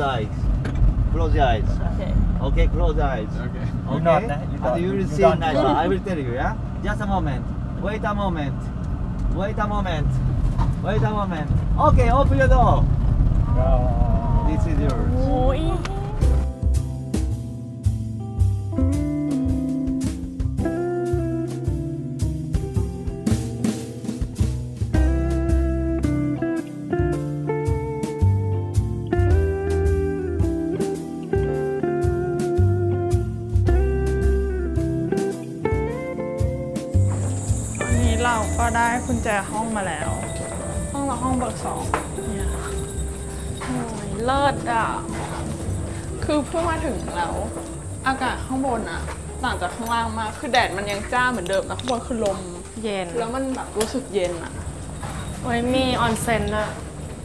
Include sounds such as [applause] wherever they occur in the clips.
Close eyes. Close your eyes. Okay. Okay, close eyes. Okay. Okay. You not? You And don't. you will You see don't. nice. I will tell you, yeah? Just a moment. Wait a moment. Wait a moment. Wait a moment. Okay, open your door. Oh. This is yours. เราก็ได้กุญแจห้องมาแล้ว ห้องเราห้องเบอร์สองเนี่ยโอ้ยเลิศอะ คือเพิ่งมาถึงแล้ว อากาศข้างบนอะต่างจากข้างล่างมากคือแดดมันยังจ้าเหมือนเดิมแต่ข้างบนคือลม เย็น แล้วมันแบบรู้สึกเย็นอะโอ้ยมีออนเซ็นด้วย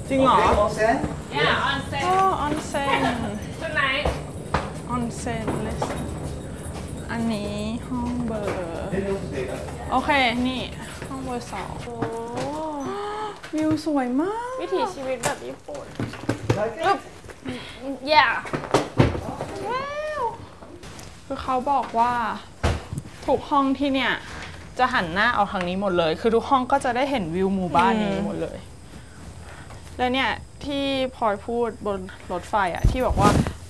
จริงเหรอ Okay, Osen? Yeah on set อ๋อออนเซ็น tonight ออนเซ็นเลยอันนี้ห้องเบอร์ โอเค นี่ห้อง เบอร์สองโอ้วิวสวยมาก วิถีชีวิตแบบญี่ปุ่น Like it? yeah คือเขาบอกว่า ทุกห้องที่เนี่ย จะหันหน้าออกทางนี้หมดเลย คือทุกห้องก็จะได้เห็นวิวหมู่บ้านนี้หมดเลย แล้วเนี่ยที่พลอยพูดบนรถไฟอะที่บอกว่า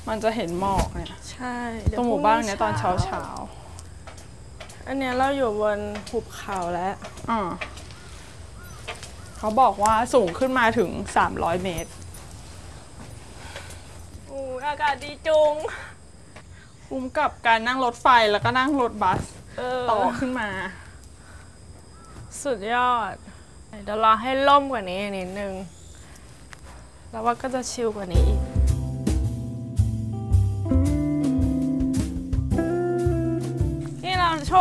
มันจะเห็นหมอกเนี่ย ใช่ตรงหมู่บ้านเนี่ยตอนเช้าเช้า อันเนี้ยเราอยู่บนหุบเขาแล้วๆอ่าเขาบอกว่าสูงขึ้นมาถึง 300 เมตรอู้อากาศดีจุง คุ้มกับการนั่งรถไฟแล้วก็นั่งรถบัส เออ ต่อขึ้นมา สุดยอด เดี๋ยวรอให้ล่มกว่านี้นิดนึง แล้วว่าก็จะชิลกว่านี้อีก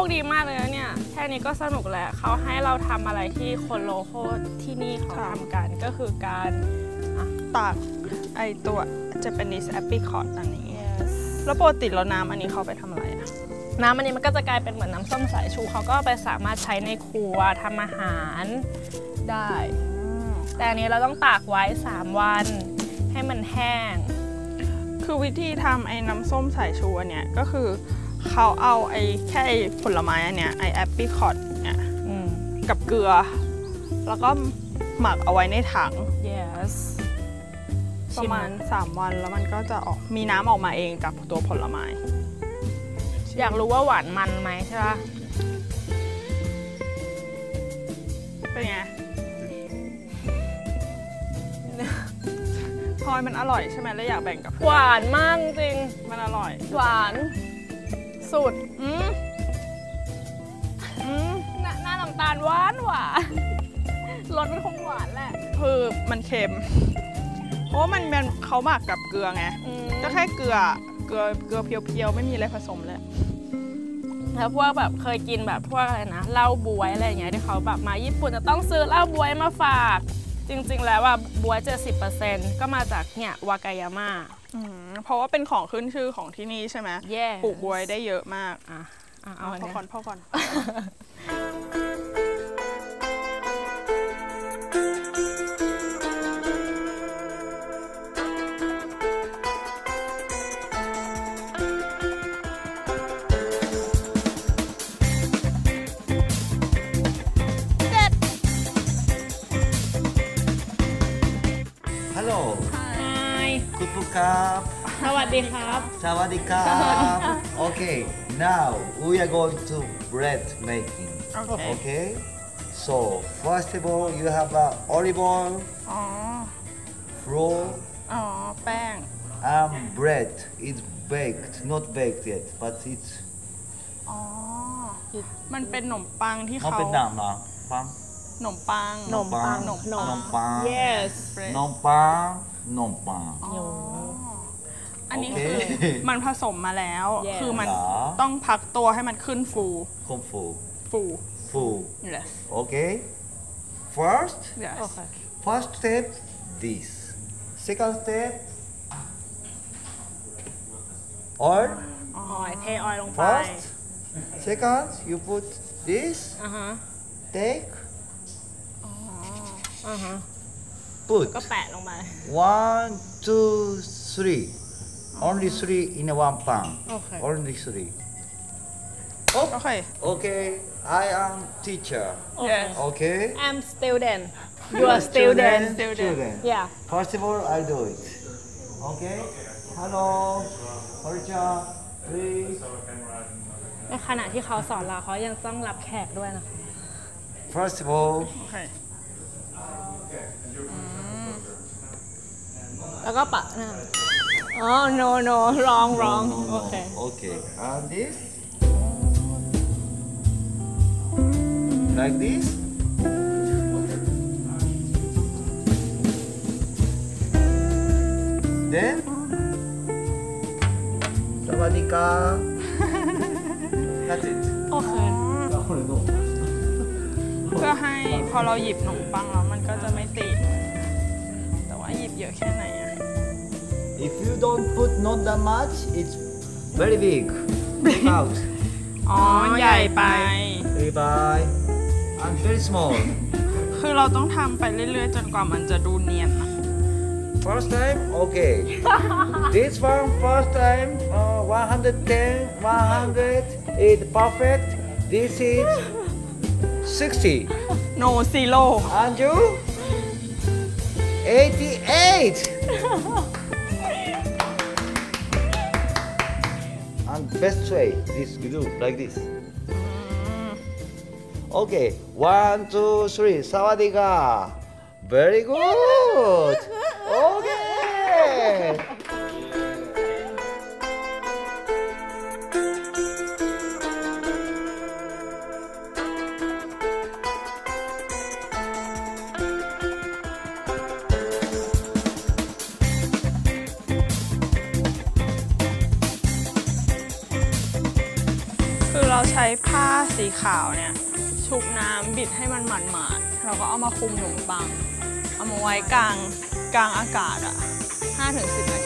คดีมากเลยนะเนี่ย แค่นี้ก็สนุกแล้วเขาให้เราทำอะไรที่คนโลโก้ที่นี่เขาทำกันก็คือการตากไอตัว Japanese apricot อันนี้ แล้วปกติแล้วน้ำอันนี้เขาไปทำอะไรอะน้ำอันนี้มันก็จะกลายเป็นเหมือนน้ำส้มสายชูเขาก็ไปสามารถใช้ในครัวทำอาหารได้ แต่อันนี้เราต้องตากไว้ 3 วัน ให้มันแห้ง คือวิธีทำไอ้น้ำส้มสายชูอันเนี้ยก็คือ เขาเอาไอ้แค่ไอ้ผลไม้อันเนี้ยไอ้ apricot เนี่ยอืมกับเกลือ แล้วก็หมักเอาไว้ในถัง yes ประมาณ 3 วันแล้วมันก็จะออกมีน้ำออกมาเองจากตัวผลไม้ อยากรู้ว่าหวานมันไหมใช่ปะเป็นไงพลอยมันอร่อยใช่ไหมแล้วอยากแบ่งกับเพื่หอนวานมากจริง มันอร่อย หวาน สุดอืมอืมหน้าหน้าน้ำตาลหวานหวานรสมันคงหวานแหละ คือมันเค็ม เพราะว่ามันเป็นเขาหมักกับเกลือไง อืมก็แค่เกลือ เกลือ เกลือเพียวๆ ไม่มีอะไรผสมเลย แล้วพวกแบบเคยกินแบบพวกอะไรนะเหล้าบวยอะไรอย่างเงี้ยที่เขาแบบมาญี่ปุ่นจะต้องซื้อเหล้าบวยมาฝาก จริง ๆ แล้วว่าบวย70%ก็มาจากเนี่ยวากายาม่าอืม เพราะว่าเป็นของขึ้นชื่อของที่นี่ใช่ไหมแย่ปลูกบวยได้เยอะมาก อะอะเอาอันพ่อเนี้ยก่อนพ่อก่อน Kupukap. สวัสดีครับ Sawadikap. okay, now we are going to bread making. Okay. Okay. So first of all, you have a olive oil, อ๋อ flour, อ๋อ แป้ง and bread. It's baked, not baked yet, but it's อ๋อ มันเป็นขนมปังที่มันเขาเป็นน้ำนะปังขนมปังขนมปังขนมปังขนมปัง yes ขนมปังข นมปัง อ๋ออันนี้โอเคคือมันผสมมาแล้ว Yes คือมันเหรอ ต้องพักตัวให้มันขึ้นฟู คงฟูฟู ฟู yes Okay. First, yes โอเค first step, this. Second step, oil ออยเทออยลงไป first. Second, you put this. อ่าฮะ Take. อ่าฮะ Put. ก็แปะลงไป One, two, three. Only three in one pan. โอเค Only three. โอเค Okay, I am teacher. Yes Okay. I'm student you are student Student. yeah First of all, I do it. Okay. Hello. Horja. Please. ในขณะที่เขาสอนเราเขายังต้องรับแขกด้วยนะคะ First of all, โอเค แล้วก็ปะหน้าอ๋อ no no wrong wrong no, no, โอ no. เค Okay. And this. Like this. Then. Sawadika. That's it. โอเค เพื่อให้พอเราหยิบขนมปังแล้วมันก็จะไม่ติดแต่ว่าหยิบ เยอะแค่ไหนอะ If you don't put not that much, it's very big. Take out. อ๋อใหญ่ไป Very bye. And very small. คือเราต้องทำไปเรื่อยๆ จนกว่ามันจะดูเนียนอะ First time, okay. this one, first time, uh, 110, 100, is perfect. This is 60. no zero And you? 88. [laughs] and best way, this you do like this. Mm. Okay, one, two, three. Sawadika. Very good. [laughs] Okay. ช้ผ้าสีขาวเนี่ยชุบน้ำบิดให้มันหมาดๆเราก็เอามาคลุมขนมปัง เอามาไว้กลางกลางอากาศอะ5-10 นา